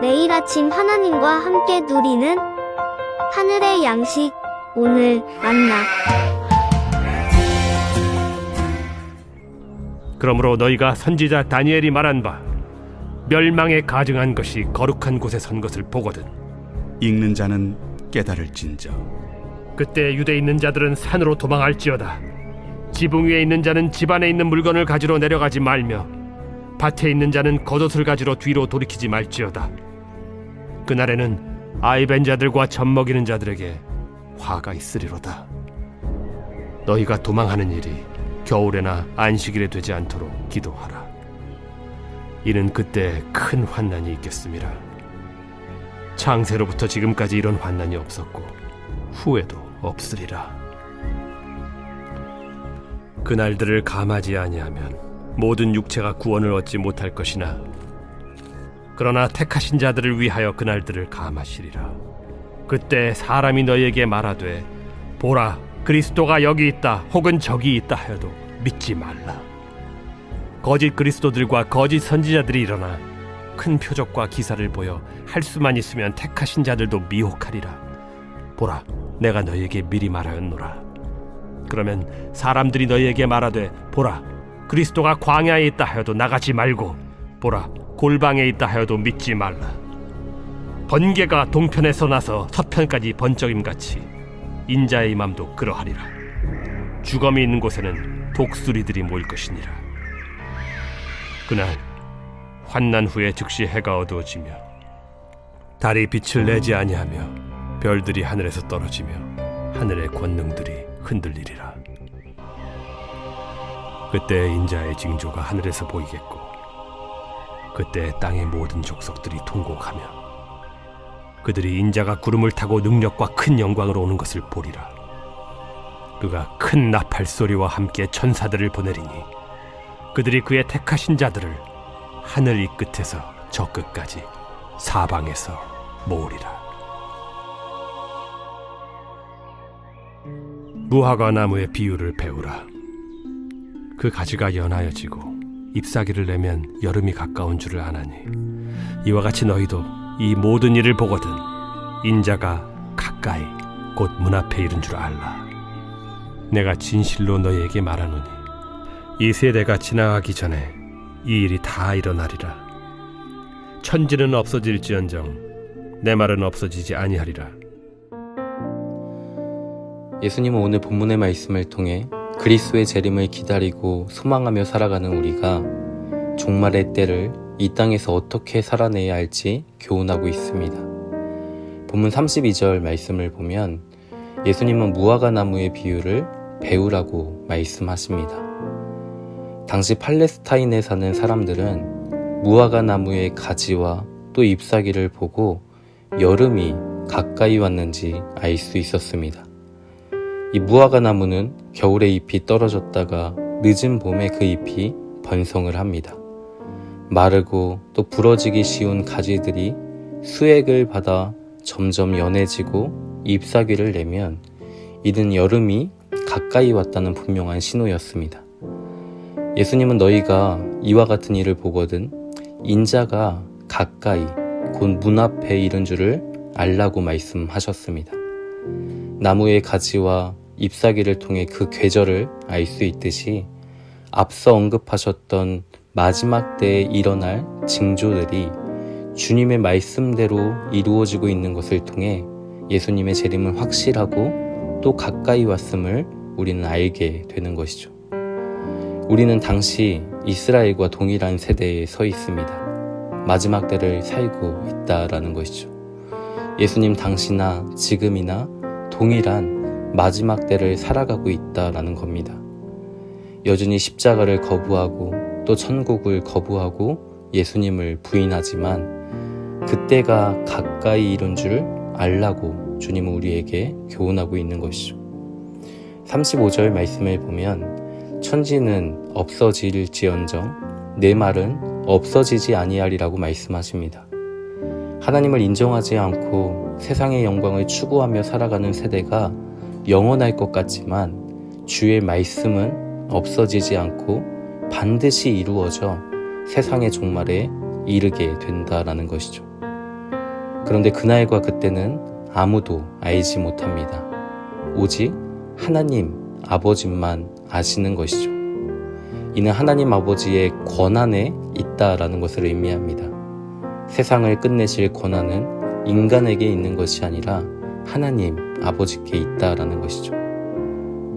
매일 아침 하나님과 함께 누리는 하늘의 양식 오늘 만나. 그러므로 너희가 선지자 다니엘이 말한 바 멸망에 가증한 것이 거룩한 곳에 선 것을 보거든. 읽는 자는 깨달을진저. 그때 유대에 있는 자들은 산으로 도망할지어다. 지붕 위에 있는 자는 집 안에 있는 물건을 가지러 내려가지 말며 밭에 있는 자는 겉옷을 가지러 뒤로 돌이키지 말지어다 그날에는 아이벤 자들과 젖 먹이는 자들에게 화가 있으리로다. 너희가 도망하는 일이 겨울에나 안식일에 되지 않도록 기도하라. 이는 그때 큰 환난이 있겠습니다. 창세로부터 지금까지 이런 환난이 없었고 후에도 없으리라. 그날들을 감하지 아니하면 모든 육체가 구원을 얻지 못할 것이나 그러나 택하신 자들을 위하여 그날들을 감하시리라. 그때 사람이 너희에게 말하되 보라 그리스도가 여기 있다 혹은 저기 있다 하여도 믿지 말라. 거짓 그리스도들과 거짓 선지자들이 일어나 큰 표적과 기사를 보여 할 수만 있으면 택하신 자들도 미혹하리라. 보라, 내가 너희에게 미리 말하였노라. 그러면 사람들이 너희에게 말하되 보라, 그리스도가 광야에 있다 하여도 나가지 말고 보라, 골방에 있다 하여도 믿지 말라. 번개가 동편에서 나서 서편까지 번쩍임 같이 인자의 맘도 그러하리라. 주검이 있는 곳에는 독수리들이 모일 것이니라. 그날 환난 후에 즉시 해가 어두워지며 달이 빛을 내지 아니하며 별들이 하늘에서 떨어지며 하늘의 권능들이 흔들리리라. 그때 인자의 징조가 하늘에서 보이겠고 그때 땅의 모든 족속들이 통곡하며 그들이 인자가 구름을 타고 능력과 큰 영광으로 오는 것을 보리라. 그가 큰 나팔 소리와 함께 천사들을 보내리니 그들이 그의 택하신 자들을 하늘 이 끝에서 저 끝까지 사방에서 모으리라. 무화과 나무의 비유를 배우라. 그 가지가 연하여지고 잎사귀를 내면 여름이 가까운 줄을 아나니 이와 같이 너희도 이 모든 일을 보거든 인자가 가까이 곧 문 앞에 이른 줄 알라. 내가 진실로 너희에게 말하노니 이 세대가 지나가기 전에 이 일이 다 일어나리라. 천지는 없어질지언정 내 말은 없어지지 아니하리라. 예수님은 오늘 본문의 말씀을 통해 그리스도의 재림을 기다리고 소망하며 살아가는 우리가 종말의 때를 이 땅에서 어떻게 살아내야 할지 교훈하고 있습니다. 본문 32절 말씀을 보면 예수님은 무화과 나무의 비유를 배우라고 말씀하십니다. 당시 팔레스타인에 사는 사람들은 무화과 나무의 가지와 또 잎사귀를 보고 여름이 가까이 왔는지 알 수 있었습니다. 이 무화과 나무는 겨울에 잎이 떨어졌다가 늦은 봄에 그 잎이 번성을 합니다. 마르고 또 부러지기 쉬운 가지들이 수액을 받아 점점 연해지고 잎사귀를 내면 이는 여름이 가까이 왔다는 분명한 신호였습니다. 예수님은 너희가 이와 같은 일을 보거든 인자가 가까이 곧 문 앞에 이른 줄을 알라고 말씀하셨습니다. 나무의 가지와 잎사귀를 통해 그 계절을 알 수 있듯이 앞서 언급하셨던 마지막 때에 일어날 징조들이 주님의 말씀대로 이루어지고 있는 것을 통해 예수님의 재림은 확실하고 또 가까이 왔음을 우리는 알게 되는 것이죠. 우리는 당시 이스라엘과 동일한 세대에 서 있습니다. 마지막 때를 살고 있다라는 것이죠. 예수님 당시나 지금이나 동일한 마지막 때를 살아가고 있다라는 겁니다. 여전히 십자가를 거부하고 또 천국을 거부하고 예수님을 부인하지만 그때가 가까이 이른 줄 알라고 주님은 우리에게 교훈하고 있는 것이죠. 35절 말씀을 보면 천지는 없어질지언정 내 말은 없어지지 아니하리라고 말씀하십니다. 하나님을 인정하지 않고 세상의 영광을 추구하며 살아가는 세대가 영원할 것 같지만 주의 말씀은 없어지지 않고 반드시 이루어져 세상의 종말에 이르게 된다라는 것이죠. 그런데 그날과 그때는 아무도 알지 못합니다. 오직 하나님 아버지만 아시는 것이죠. 이는 하나님 아버지의 권한에 있다라는 것을 의미합니다. 세상을 끝내실 권한은 인간에게 있는 것이 아니라 하나님 아버지께 있다라는 것이죠.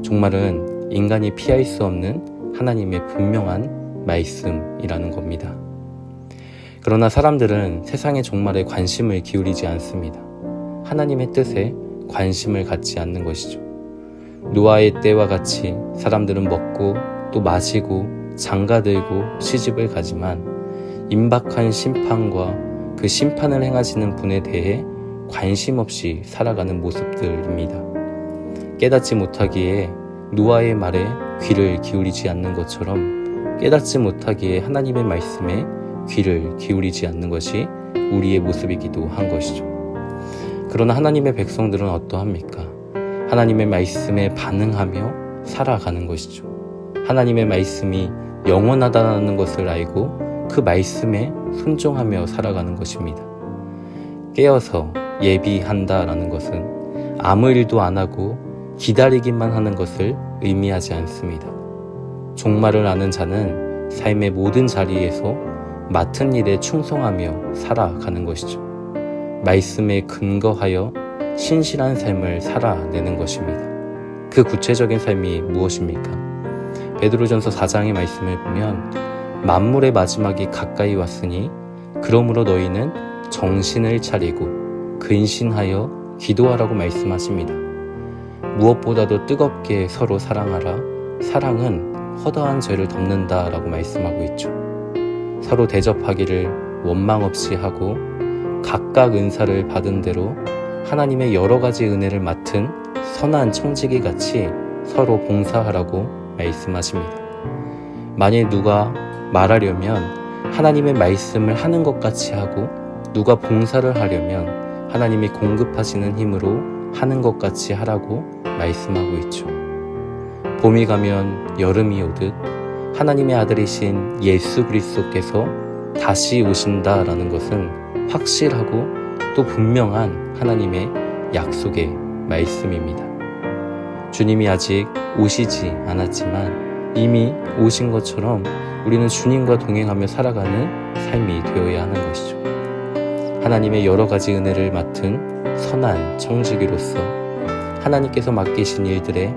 종말은 인간이 피할 수 없는 하나님의 분명한 말씀이라는 겁니다. 그러나 사람들은 세상의 종말에 관심을 기울이지 않습니다. 하나님의 뜻에 관심을 갖지 않는 것이죠. 노아의 때와 같이 사람들은 먹고 또 마시고 장가들고 시집을 가지만 임박한 심판과 그 심판을 행하시는 분에 대해 관심 없이 살아가는 모습들입니다. 깨닫지 못하기에 노아의 말에 귀를 기울이지 않는 것처럼 깨닫지 못하기에 하나님의 말씀에 귀를 기울이지 않는 것이 우리의 모습이기도 한 것이죠. 그러나 하나님의 백성들은 어떠합니까? 하나님의 말씀에 반응하며 살아가는 것이죠. 하나님의 말씀이 영원하다는 것을 알고 그 말씀에 순종하며 살아가는 것입니다. 깨어서 예비한다라는 것은 아무 일도 안 하고 기다리기만 하는 것을 의미하지 않습니다. 종말을 아는 자는 삶의 모든 자리에서 맡은 일에 충성하며 살아가는 것이죠. 말씀에 근거하여 신실한 삶을 살아내는 것입니다. 그 구체적인 삶이 무엇입니까? 베드로전서 4장의 말씀을 보면 만물의 마지막이 가까이 왔으니 그러므로 너희는 정신을 차리고 근신하여 기도하라고 말씀하십니다. 무엇보다도 뜨겁게 서로 사랑하라. 사랑은 허다한 죄를 덮는다 라고 말씀하고 있죠. 서로 대접하기를 원망 없이 하고 각각 은사를 받은 대로 하나님의 여러 가지 은혜를 맡은 선한 청지기 같이 서로 봉사하라고 말씀하십니다. 만일 누가 말하려면 하나님의 말씀을 하는 것 같이 하고 누가 봉사를 하려면 하나님이 공급하시는 힘으로 하는 것 같이 하라고 말씀하고 있죠. 봄이 가면 여름이 오듯 하나님의 아들이신 예수 그리스도께서 다시 오신다라는 것은 확실하고 또 분명한 하나님의 약속의 말씀입니다. 주님이 아직 오시지 않았지만 이미 오신 것처럼 우리는 주님과 동행하며 살아가는 삶이 되어야 하는 것이죠. 하나님의 여러 가지 은혜를 맡은 선한 청지기로서 하나님께서 맡기신 일들에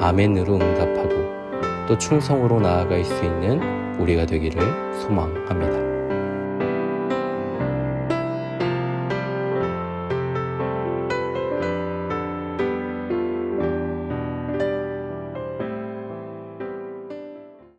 아멘으로 응답하고 또 충성으로 나아갈 수 있는 우리가 되기를 소망합니다.